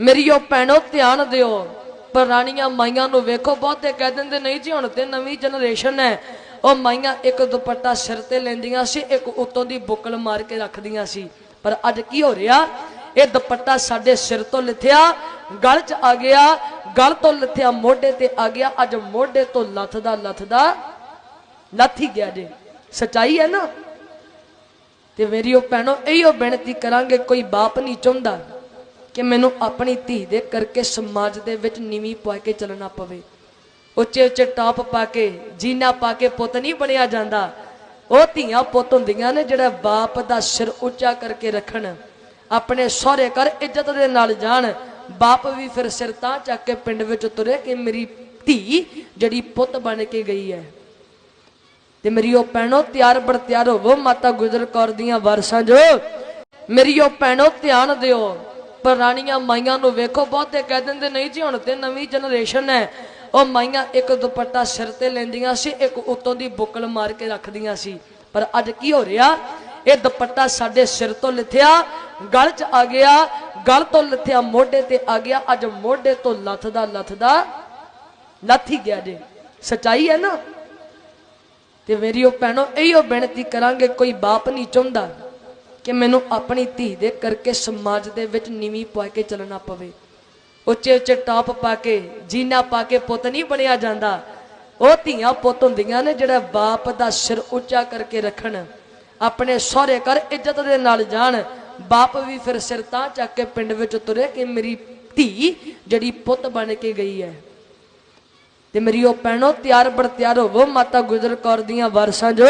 ਮੇਰੀਓ ਭੈਣੋ, ਧਿਆਨ ਦਿਓ। ਪੁਰਾਣੀਆਂ ਮਾਈਆਂ ਨੂੰ ਵੇਖੋ, ਬਹੁਤੇ ਕਹਿ ਦਿੰਦੇ, ਨਹੀਂ ਜੀ, ਹੁਣ ਤੇ ਨਵੀਂ ਜਨਰੇਸ਼ਨ ਹੈ। ਉਹ ਮਾਈਆਂ ਇੱਕ ਦੁਪੱਟਾ ਸਿਰ ਤੇ ਲੈਂਦੀਆਂ ਸੀ, ਇੱਕ ਉੱਤੋਂ ਦੀ ਬੁੱਕਲ ਮਾਰ ਕੇ ਰੱਖਦੀਆਂ ਸੀ। ਪਰ ਅੱਜ ਕੀ ਹੋ ਰਿਹਾ? ਇਹ ਦੁਪੱਟਾ ਸਾਡੇ ਸਿਰ ਤੋਂ ਲਿਥਿਆ, ਗਲ 'ਚ ਆ ਗਿਆ, ਗਲ ਤੋਂ ਲਿਥਿਆ ਮੋਢੇ ਤੇ ਆ ਗਿਆ। ਅੱਜ ਮੋਢੇ ਤੋਂ ਲੱਥਦਾ ਲੱਥਦਾ, ਲੱਥ ਹੀ ਗਿਆ ਜੇ। ਸਚਾਈ ਹੈ ਨਾ? ਤੇ ਮੇਰੀ ਉਹ ਭੈਣੋ, ਇਹੋ ਬੇਨਤੀ ਕਰਾਂਗੇ, ਕੋਈ ਬਾਪ ਨਹੀਂ ਚਾਹੁੰਦਾ। ਕਿ ਮੈਨੂੰ ਆਪਣੀ ਧੀ ਦੇ ਕਰਕੇ ਸਮਾਜ ਦੇ ਵਿੱਚ ਨੀਵੀਂ ਪਾ ਕੇ ਚੱਲਣਾ ਪਵੇ। ਉੱਚੇ ਉੱਚੇ ਟਾਪ ਪਾ ਕੇ, ਜੀਨਾ ਪਾ ਕੇ ਪੁੱਤ ਨਹੀਂ ਬਣਿਆ ਜਾਂਦਾ। ਉਹ ਧੀਆਂ ਪੁੱਤ ਹੁੰਦੀਆਂ ਨੇ ਜਿਹੜਾ ਬਾਪ ਦਾ ਸਿਰ ਉੱਚਾ ਕਰਕੇ ਰੱਖਣ, ਆਪਣੇ ਸਹੁਰੇ ਘਰ ਇੱਜ਼ਤ ਦੇ ਨਾਲ ਜਾਣ। ਬਾਪ ਵੀ ਫਿਰ ਸਿਰ ਤਾਂ ਚੱਕ ਕੇ ਪਿੰਡ ਵਿੱਚ ਤੁਰੇ ਕਿ ਮੇਰੀ ਧੀ ਜਿਹੜੀ ਪੁੱਤ ਬਣ ਕੇ ਗਈ ਹੈ। ਤੇ ਮੇਰੀ ਉਹ ਭੈਣੋ ਤਿਆਰ ਬਰ ਤਿਆਰ ਹੋਵੋ, ਮਾਤਾ ਗੁਜਰ ਕੌਰ ਦੀਆਂ ਵਾਰਸਾਂ ਜੋ। ਮੇਰੀ ਉਹ ਭੈਣੋ ਧਿਆਨ ਦਿਓ। ਪੁਰਾਣੀਆਂ ਮਾਈਆਂ ਨੂੰ ਵੇਖੋ, ਬਹੁਤੇ ਕਹਿ ਦਿੰਦੇ, ਨਹੀਂ ਜੀ, ਹੁਣ ਤੇ ਨਵੀਂ ਜਨਰੇਸ਼ਨ ਹੈ। ਉਹ ਮਾਈਆਂ ਇੱਕ ਦੁਪੱਟਾ ਸਿਰ ਤੇ ਲੈਂਦੀਆਂ ਸੀ, ਇੱਕ ਉੱਤੋਂ ਦੀ ਬੁੱਕਲ ਮਾਰ ਕੇ ਰੱਖਦੀਆਂ ਸੀ। ਪਰ ਅੱਜ ਕੀ ਹੋ ਰਿਹਾ? ਇਹ ਦੁਪੱਟਾ ਸਾਡੇ ਸਿਰ ਤੋਂ ਲਿਥਿਆ, ਗਲ 'ਚ ਆ ਗਿਆ, ਗਲ ਤੋਂ ਲਿਥਿਆ ਮੋਢੇ ਤੇ ਆ ਗਿਆ, ਅੱਜ ਮੋਢੇ ਤੋਂ ਲੱਥਦਾ ਲੱਥਦਾ ਲੱਥ ਹੀ ਗਿਆ ਜੇ। ਸਚਾਈ ਹੈ ਨਾ? ਤੇ ਮੇਰੀ ਉਹ ਭੈਣੋ, ਇਹੋ ਬੇਨਤੀ ਕਰਾਂਗੇ, ਕੋਈ ਬਾਪ ਨਹੀਂ ਚਾਹੁੰਦਾ। ਕਿ ਮੈਨੂੰ ਆਪਣੀ ਧੀ ਦੇ ਕਰਕੇ ਸਮਾਜ ਦੇ ਵਿੱਚ ਨੀਵੀਂ ਪਾ ਕੇ ਚੱਲਣਾ ਪਵੇ। ਉੱਚੇ ਉੱਚੇ ਟਾਪ ਪਾ ਕੇ, ਜੀਨਾ ਪਾ ਕੇ ਪੁੱਤ ਨਹੀਂ ਬਣਿਆ ਜਾਂਦਾ। ਉਹ ਧੀਆਂ ਪੁੱਤ ਹੁੰਦੀਆਂ ਨੇ ਜਿਹੜਾ ਬਾਪ ਦਾ ਸਿਰ ਉੱਚਾ ਕਰਕੇ ਰੱਖਣ, ਆਪਣੇ ਸਹੁਰੇ ਘਰ ਇੱਜ਼ਤ ਦੇ ਨਾਲ ਜਾਣ, ਬਾਪ ਵੀ ਫਿਰ ਸਿਰ ਤਾਂ ਚੱਕ ਕੇ ਪਿੰਡ ਵਿੱਚ ਤੁਰੇ ਕਿ ਮੇਰੀ ਧੀ ਜਿਹੜੀ ਪੁੱਤ ਬਣ ਕੇ ਗਈ ਹੈ। ਤੇ ਮੇਰੀ ਉਹ ਭੈਣੋ ਤਿਆਰ ਬਰ ਤਿਆਰ ਹੋਵੋ, ਮਾਤਾ ਗੁਜਰ ਕੌਰ ਦੀਆਂ ਵਾਰਸਾਂ ਜੋ